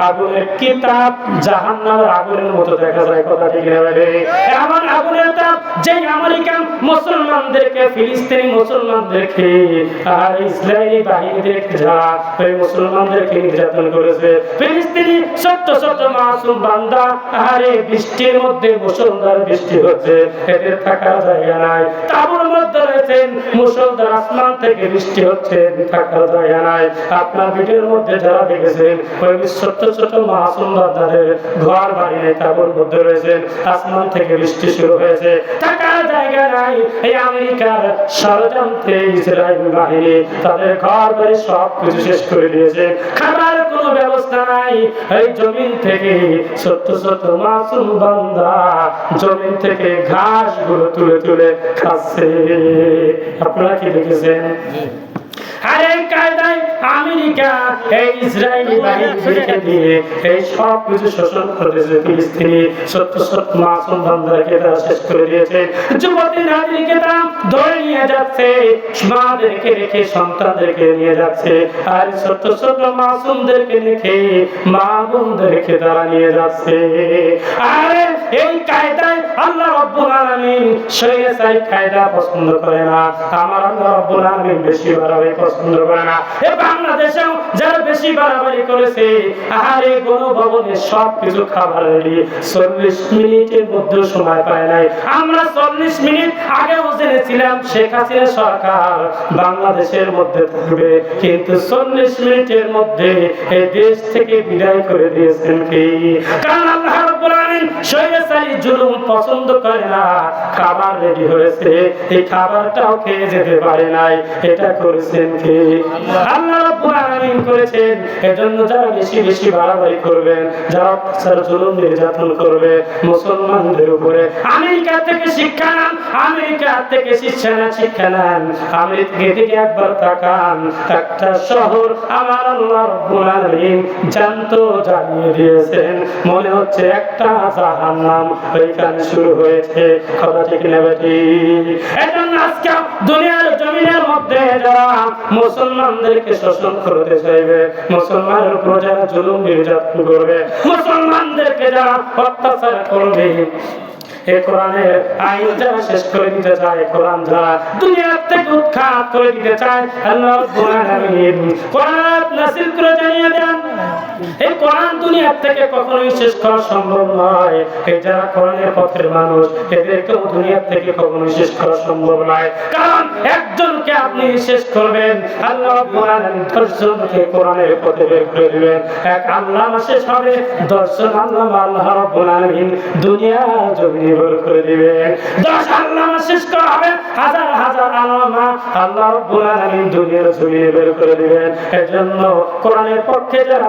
আগুনের কিতাব জাহান্নামের আগুনের মতো দেখা যায় কথা ঠিক না বৃষ্টির মধ্যে বৃষ্টি হচ্ছে, এদের থাকার জায়গা নাই। তাবুর মধ্যে রয়েছেন আসমান থেকে বৃষ্টি হচ্ছে থাকার জায়গা নাই। আপনার মধ্যে যারা দেখেছেন ছোট্ট মাসুম বান্দাদের ঘর বাড়ি নেই তাবুর মধ্যে রয়েছেন, আসমান থেকে বৃষ্টি শুরু হয়েছে। থাকার জায়গা নাই। এই আমেরিকার ষড়যন্ত্রে ইসরায়েল বাহিনী তাদের ঘর বাড়ি সব কিছু শেষ করে দিয়েছে। খাবার কোনো ব্যবস্থা নাই। এই জমিন থেকে ছোট্ট ছোট্ট মাসুম বান্দা জমিন থেকে ঘাসগুলো তুলে তুলে খাচ্ছে। আপনারা কি দেখেছেন? আর এই কায়দায় আমেরিকা, এই ইসরায়েলি বাহিনীকে দিয়ে এই সব কিছু শোষণ করেছে ফিলিস্তিনি। সত্য সত্য, মাসুম তারা শেষ করে দিয়েছে। যুবতী নারীকে তারা ধরে নিয়ে যাচ্ছে, মাদেরকে রেখে সন্তানদেরকে নিয়ে যাচ্ছে। আর মাসুমদেরকে রেখে মা বোনদেরকে তারা নিয়ে যাচ্ছে। আর এই কায়দায় আল্লাহ রব্বুল আলামিন শরীয়তাই কায়দা পছন্দ করে না। আমার আল্লাহ রব্বুল আলামিন বেশি বাড়াবাড়ি পছন্দ করে না। এ বাংলাদেশেও যারা বেশি বাড়াবাড়ি করেছে, আহারে গণভবনে সব কিছু খাবার রেডি চল্লিশ মিনিটের মধ্যে সময় পায় নাই। আমরা চল্লিশ মিনিট আগেও জেনেছিলাম শেখ হাসিনা সরকার বাংলাদেশের মধ্যে থাকবে। কিন্তু চল্লিশ মিনিটের মধ্যে এই দেশ থেকে বিদায় করে দিয়েছেন কি? কারণ আল্লাহ রাব্বুল আলামিন জুলুম পছন্দ করে না। খাবার রেডি হয়েছে, এই খাবারটাও খেয়ে যেতে পারে নাই। এটা করেছেন কি? আল্লাহ রাব্বুল আলামিন করেছেন। এজন্য যারা বেশি বেশি বাড়াবাড়ি করবেন, যারা অত্যাচার জুলুম নির্যাতন করবে, মুসলমানদের উপরে আমেরিকা থেকে শিক্ষা নেন, আমেরিকা থেকে শিক্ষা নেন শিক্ষা নেন। আমেরিকা থেকে একবার তাকান, একটা শহর আমার আল্লাহ রাব্বুল আলামিন জানতো, জানিয়ে দিয়েছেন। মনে হচ্ছে একটা জাহান্নাম। ওইখানে শুরু হয়েছে। কথা ঠিক নেবে এজন্য আজকে দুনিয়ার জমিনের মধ্যে যারা মুসলমানদেরকে শোষণ করতে চাইবে, মুসলমানের উপর যারা জুলুম, নির্যাতন করবে, মুসলমানদেরকে যারা অত্যাচার করবে, এ কোরআনের আইন যারা শেষ করে দিতে চায়, কোরআন যারা দুনিয়ার থেকে উৎখাত করে দিতে চায়, আল্লাহ কোরআন নাসিল করে জানিয়ে দেন এই কোরআন দুনিয়ার থেকে কখনোই শেষ করা সম্ভব নয়। এই যারা কোরআনের পথের মানুষ, এদেরকেও দুনিয়ার থেকে কখনোই শেষ করা সম্ভব নয়। কারণ একজনকে আপনি শেষ করবেন, আল্লাহ দশজনকে কোরআনের পথে বের করে এক আল্লাহ শেষ হবে, দশজন আল্লাহ আল্লাহ দুনিয়া বের করে দিবেন। দশ আল্লাহ শেষ করা হবে, হাজার হাজার আল্লাহ জমিনে বের করে দিবেন। এজন্য কোরআনের পক্ষে যারা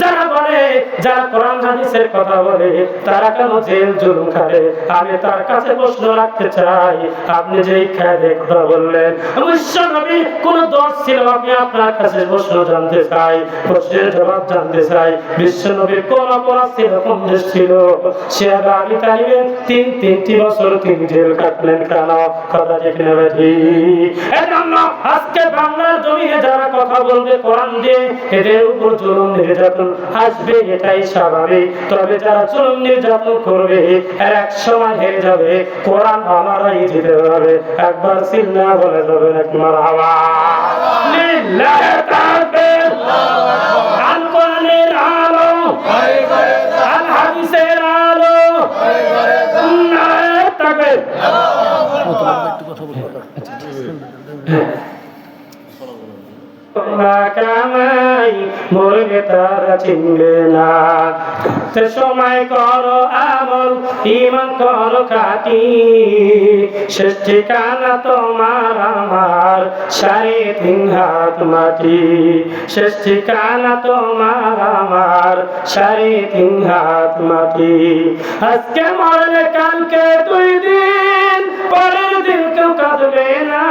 যারা বলে, যারা কোরআন, হাদিসের কথা বলে, তারা কেন জেল জুলুম খাবে? আমি তার কাছে প্রশ্ন রাখতে চাই। আপনি যে খায় কথা বললেন বিশ্ব নবী, কোন দোষ ছিল, আমি আপনার কাছে প্রশ্ন জানতে চাই, প্রশ্নের জবাব জানতে চাই। বিশ্ব নবীর কোন অপরাধ ছিল, কোন দেশ ছিল? সে আমি তাইবেন তিন, তিনটি বছর তিনি জেল কাটলেন কেন? কথা ঠিক নেবে ঠিক এজন্য আজকে বাংলার জমিনে যারা কথা বলবে, কোরআন দিয়ে এদের উপর জুলুম নির্যাতন আসবে এটাই স্বাভাবিক। তবে যারা জুলুম নির্যাতন করবে এর এক সময় হেরে যাবে। কোরআন আমারাই জিতে যাবে একবার সিল্লা বলে যাবে আল। হাদিসের আলো। নারায়ে তাকবীর। তোমরা কামাই মরবে তারা চিনবে না। তে সময় করো আমল ইমান করো কাটি শেষ ঠিকানা তোমার আমার, সাড়ে তিন হাত মাটি। শেষ ঠিকানা তোমার আমার, সাড়ে তিন হাত মাটি। আজকে মরলে কালকে দুই দিন, পরের দিন কেউ কাঁদবে না।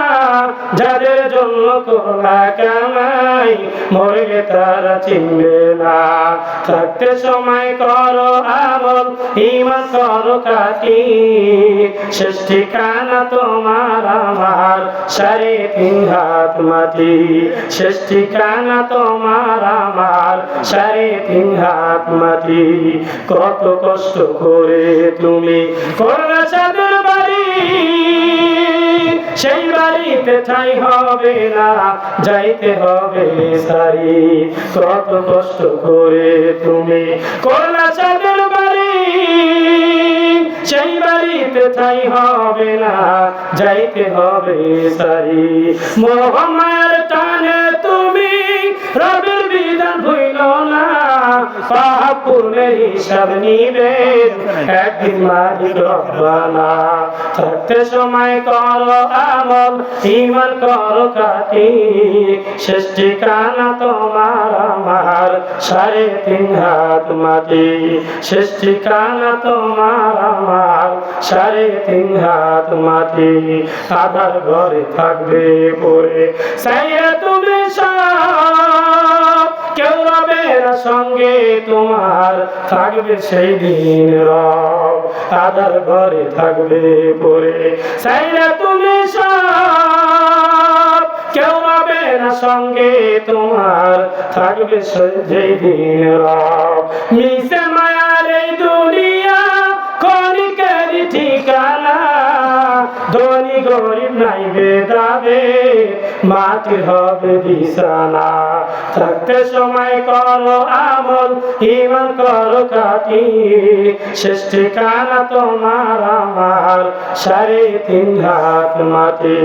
যাদের জন্য করলা কামাই, মরলে তারা চিনবে না। থাকতে সময় করো আমল ইমান করো কাটি শেষ ঠিকানা তোমার আমার, সাড়ে তিন হাত মাটি। শেষ ঠিকানা তোমার আমার, সাড়ে তিন হাত মাটি। কত কষ্ট করে তুমি করলা চাঁদের বাড়ি। সেই বাড়িতে ঠাই হবে না, যাইতে হবে সারি। কত কষ্ট করে তুমি করলা চাঁদের বাড়ি, সেই বাড়িতে ঠাই হবে না, যাইতে হবে সারি। মোহাম্মার পূর্ণের তোমার আমার, সাড়ে তিন হাত মাটি। শেষ ঠিকানা তোমার আমার, সাড়ে তিন হাত মাটি। আধার ঘরে থাকবে পরে। তুমি সব সঙ্গে তোমার থাকবে সেই দিন রব। আদার ঘরে থাকবে পরে সাইরা তুমি সব, কেউ পাবে না সঙ্গে তোমার থাকবে সেই দিন রব। মিশে মাটির হবে বিছানা? থাকতে সময় করো আমল ইমান করো কাটি শেষ ঠিকানা তোমার আমার, সাড়ে তিন হাত মাটি।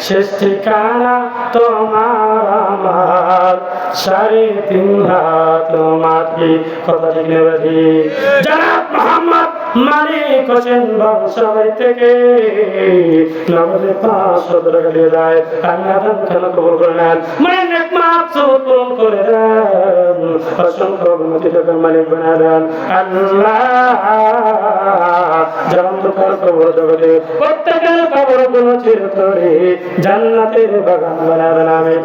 শেষ ঠিকানা তোমার আমার, সাড়ে তিন হাত মাটি। কথা ঠিক নেবে জনাব মোহাম্মদ মালিক হোসেন বংশাবাড়ি থেকে নগদে পাঁচশো টাকা দিয়ে দেয়। আমি আদান খান কবর করে নেন। মানে নেক পূরণ করে দেন। অসংখ্য উন্নতি টাকার মালিক বানা দেন। আল্লাহ জানতকার কবর জগতে প্রত্যেকের কবর চিরতরে জান্নাতের বাগান বানাবেন আমি।